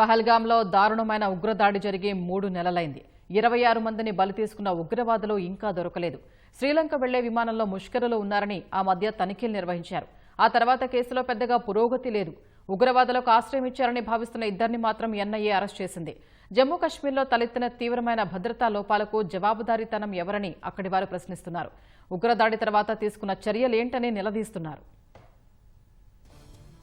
పహల్గాంలో దారుణమైన ఉగ్రదాడి జరిగి మూడు నెలలైంది. ఇరవై ఆరు మందిని బలి తీసుకున్న ఉగ్రవాదులు ఇంకా దొరకలేదు. శ్రీలంక వెళ్ళే విమానంలో ముష్కరులు ఉన్నారని ఆ మధ్య తనిఖీలు నిర్వహించారు. ఆ తర్వాత కేసులో పెద్దగా పురోగతి లేదు. ఉగ్రవాదులకు ఆశ్రయం ఇచ్చారని భావిస్తున్న ఇద్దరిని మాత్రం ఎన్ఐఏ అరెస్ట్ చేసింది. జమ్మూ కశ్మీర్లో తలెత్తిన తీవ్రమైన భద్రతా లోపాలకు జవాబుదారీతనం ఎవరని అక్కడి వారు ప్రశ్నిస్తున్నారు. ఉగ్రదాడి తర్వాత తీసుకున్న చర్యలేంటని నిలదీస్తున్నారు.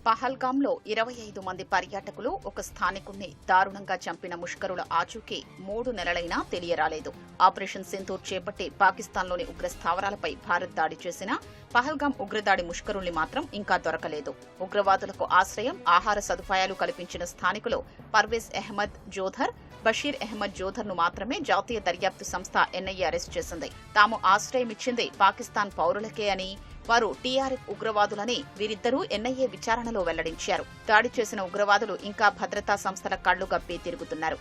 పహల్గాంలో ఇరవై ఐదు మంది పర్యాటకులు ఒక స్థానికుణ్ణి దారుణంగా చంపిన ముష్కరుల ఆచూకీ మూడు నెలలైనా తెలియరాలేదు. ఆపరేషన్ సింధూర్ చేపట్టి పాకిస్తాన్లోని ఉగ్ర స్థావరాలపై భారత్ దాడి చేసినా పహల్గాం ఉగ్రదాడి ముష్కరుల్ని మాత్రం ఇంకా దొరకలేదు. ఉగ్రవాదులకు ఆశ్రయం ఆహార సదుపాయాలు కల్పించిన స్థానికులు పర్వేజ్ అహ్మద్ జోధర్ బషీర్ అహ్మద్ జోధర్ను మాత్రమే జాతీయ దర్యాప్తు సంస్థ ఎన్ఐఏ అరెస్ట్ చేసింది. తాము ఆశ్రయమిచ్చింది పాకిస్తాన్ పౌరులకే అని వారు టీఆర్ఎఫ్ ఉగ్రవాదులని వీరిద్దరూ ఎన్ఐఏ విచారణలో వెల్లడించారు. దాడి చేసిన ఉగ్రవాదులు ఇంకా భద్రతా సంస్థల కళ్ళు గప్పి తిరుగుతున్నారు.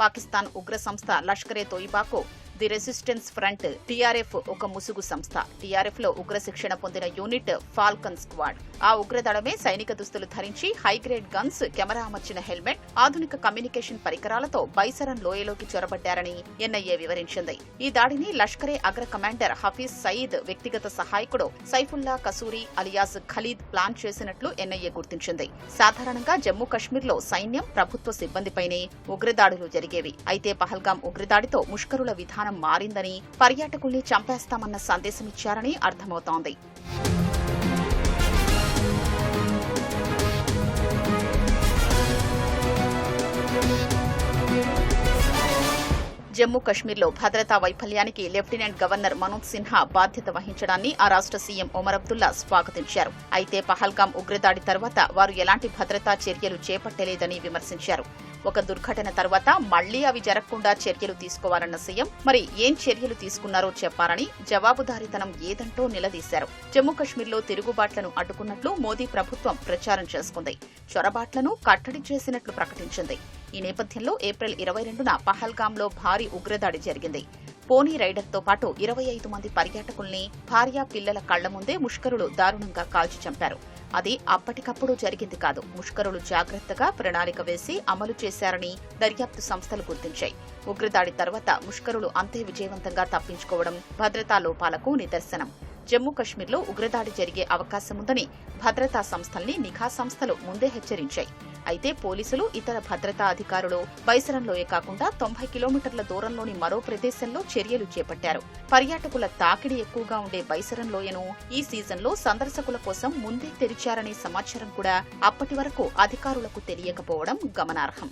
పాకిస్తాన్ ఉగ్ర సంస్థ లష్కరే తోయిబాకు ది రెసిస్టెన్స్ ఫ్రంట్ టీఆర్ఎఫ్ ఒక ముసుగు సంస్థ. టీఆర్ఎఫ్లో ఉగ్ర శిక్షణ పొందిన యూనిట్ ఫాల్కన్ స్క్వాడ్. ఆ ఉగ్రదళమే సైనిక దుస్తులు ధరించి హైగ్రేడ్ గన్స్ కెమెరా అమర్చిన హెల్మెట్ ఆధునిక కమ్యూనికేషన్ పరికరాలతో బైసరన్ లోయలోకి చొరబడ్డారని ఎన్ఐఏ వివరించింది. ఈ దాడిని లష్కరే అగ్ర కమాండర్ హఫీజ్ సయీద్ వ్యక్తిగత సహాయకుడు సైఫుల్లా కసూరి అలియాస్ ఖలీద్ ప్లాన్ చేసినట్లు ఎన్ఐఏ గుర్తించింది. సాధారణంగా జమ్మూ కశ్మీర్లో సైన్యం ప్రభుత్వ సిబ్బందిపైనే ఉగ్రదాడులు జరిగేవి. అయితే పహల్గాం ఉగ్రదాడితో ముష్కరుల విధానం మారిందని పర్యాటకుల్ని చంపేస్తామన్న సందేశమిచ్చారని అర్థమవుతోంది. జమ్మూ కశ్మీర్లో భద్రతా వైఫల్యానికి లెఫ్టినెంట్ గవర్నర్ మనోజ్ సిన్హా బాధ్యత వహించడాన్ని ఆ రాష్ట్ర సీఎం ఒమర్ అబ్దుల్లా స్వాగతించారు. అయితే పహల్గాం ఉగ్రదాడి తర్వాత వారు ఎలాంటి భద్రతా చర్యలు చేపట్టలేదని విమర్శించారు. ఒక దుర్ఘటన తర్వాత మళ్ళీ అవి జరగకుండా చర్యలు తీసుకోవాలన్న సీఎం మరి ఏం చర్యలు తీసుకున్నారో చెప్పారని జవాబుదారీతనం ఏదంటో నిలదీశారు. జమ్మూ కశ్మీర్లో తిరుగుబాట్లను అడ్డుకున్నట్లు మోదీ ప్రభుత్వం ప్రచారం చేసుకుంది. చొరబాట్లను కట్టడి చేసినట్లు ప్రకటించింది. ఈ నేపథ్యంలో ఏప్రిల్ ఇరవై రెండున పహల్గామ్లో భారీ ఉగ్రదాడి జరిగింది. పోనీ రైడర్తో పాటు ఇరవై ఐదు మంది పర్యాటకుల్ని భార్య పిల్లల కళ్ళ ముందే ముష్కరులు దారుణంగా కాల్చి చంపారు. అది అప్పటికప్పుడు జరిగింది కాదు. ముష్కరులు జాగ్రత్తగా ప్రణాళిక వేసి అమలు చేశారని దర్యాప్తు సంస్థలు గుర్తించాయి. ఉగ్రదాడి తర్వాత ముష్కరులు అంతే విజయవంతంగా తప్పించుకోవడం భద్రతా లోపాలకు నిదర్శనం. జమ్మూ కశ్మీర్లో ఉగ్రదాడి జరిగే అవకాశముందని భద్రతా సంస్థల్ని నిఘా సంస్థలు ముందే హెచ్చరించాయి. అయితే పోలీసులు ఇతర భద్రతా అధికారులు బైసరంలోయే కాకుండా తొంభై కిలోమీటర్ల దూరంలోని మరో ప్రదేశంలో చర్యలు చేపట్టారు. పర్యాటకుల తాకిడి ఎక్కువగా ఉండే బైసరం లోయను ఈ సీజన్లో సందర్శకుల కోసం ముందే తెరిచారనే సమాచారం కూడా అప్పటి వరకు అధికారులకు తెలియకపోవడం గమనార్హం.